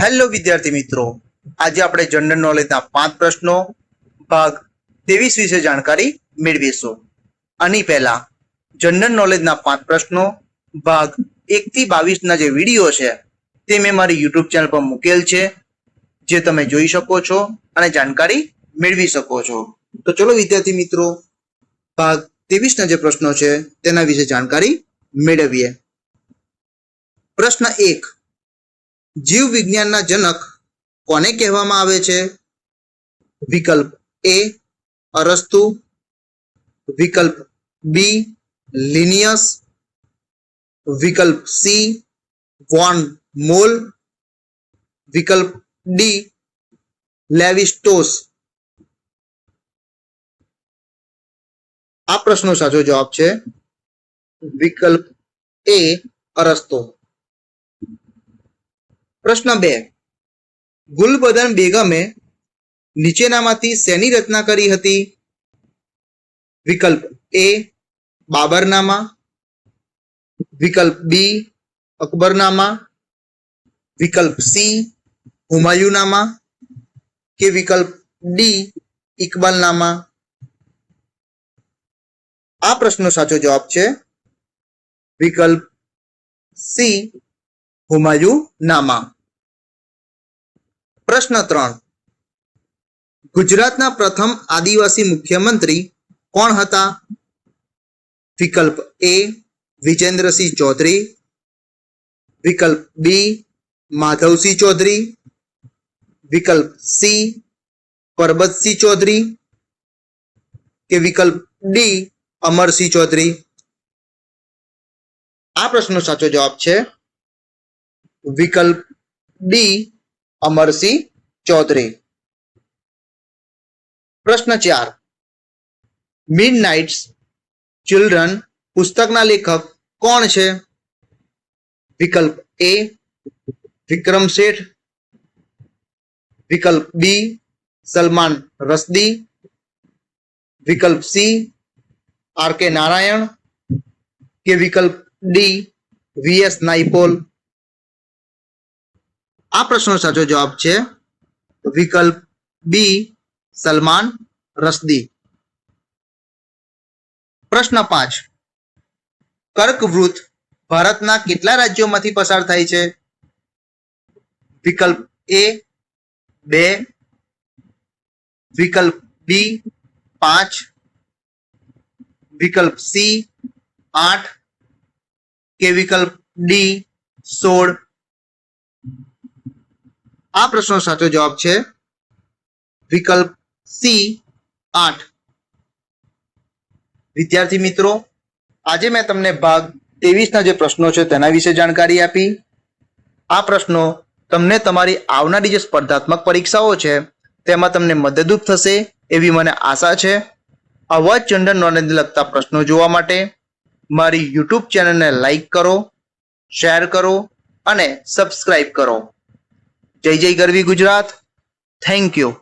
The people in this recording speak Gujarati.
હેલો વિદ્યાર્થી મિત્રો. આજે આપણે જનરલ નોલેજના પાંચ પ્રશ્નો, ભાગ ત્રેવીસ વિશે જાણકારી મેળવીશું. આની પહેલા જનરલ નોલેજના પાંચ પ્રશ્નો, ભાગ એક થી બાવીસના જે વીડિયો છે, તે મેં મારી યુટ્યુબ ચેનલ પર મૂકેલ છે, જે તમે જોઈ શકો છો અને જાણકારી મેળવી શકો છો. તો ચલો વિદ્યાર્થી મિત્રો, ભાગ ત્રેવીસના જે પ્રશ્નો છે, તેના વિશે જાણકારી મેળવીએ. પ્રશ્ન એક જીવ વિજ્ઞાનના જનક કોને કહેવામાં આવે છે? વિકલ્પ એ અરસ્તુ. વિકલ્પ બી લિનિયસ. વિકલ્પ સી વોન મોલ. વિકલ્પ ડી લેવિસ્ટોસ. આ પ્રશ્નો સાચો જવાબ છે વિકલ્પ એ અરસ્તો. પ્રશ્ન બે. ગુલબદન બેગમે નીચેનામાંથી શેની રચના કરી હતી? વિકલ્પ એ બાબરનામા. વિકલ્પ બી અકબરનામા. વિકલ્પ સી હુમાયુનામા કે વિકલ્પ ડી ઇકબાલનામા? આ પ્રશ્નનો સાચો જવાબ છે વિકલ્પ સી હુમાયુનામા. પ્રશ્ન ત્રણ. ગુજરાતના પ્રથમ આદિવાસી મુખ્યમંત્રી કોણ હતા? વિકલ્પ એ વિજેન્દ્રસિંહ ચૌધરી. વિકલ્પ બી માધવસિંહ ચૌધરી. વિકલ્પ સી પરબતસિંહ ચૌધરી કે વિકલ્પ ડી અમરસિંહ ચૌધરી? આ પ્રશ્નનો સાચો જવાબ છે વિકલ્પ ડી અમરસિંહ ચૌધરી પ્રશ્ન ચાર મિડ નાઇટ્સ ચિલ્ડ્રન પુસ્તકના લેખક કોણ છે વિકલ્પ એ વિક્રમ શેઠ વિકલ્પ બી સલમાન રસદી વિકલ્પ સી આર કે નારાયણ કે વિકલ્પ ડી વીએસ નાઇપોલ આ પ્રશ્નનો સાચો જવાબ છે વિકલ્પ બી, સલમાન રસદી પ્રશ્ન પાંચ. કર્કવૃત ભારતના કેટલા રાજ્યોમાંથી પસાર થાય છે? વિકલ્પ એ, બે. વિકલ્પ બી, પાંચ. વિકલ્પ સી, આઠ. કે વિકલ્પ ડી, સોળ. આ પ્રશ્નનો સાચો જવાબ છે વિકલ્પ સી આઠ. વિદ્યાર્થી મિત્રો, આજે મેં તમને ભાગ ત્રેવીસના જે પ્રશ્નો છે તેના વિશે જાણકારી આપી. આ પ્રશ્નો તમને તમારી આવનારી જે સ્પર્ધાત્મક પરીક્ષાઓ છે તેમાં તમને મદદરૂપ થશે એવી મને આશા છે. આવા જનરલ નોલેજને લગતા પ્રશ્નો જોવા માટે મારી યુટ્યુબ ચેનલને લાઈક કરો, શેર કરો અને સબસ્ક્રાઇબ કરો. જય જય ગરવી ગુજરાત. Thank you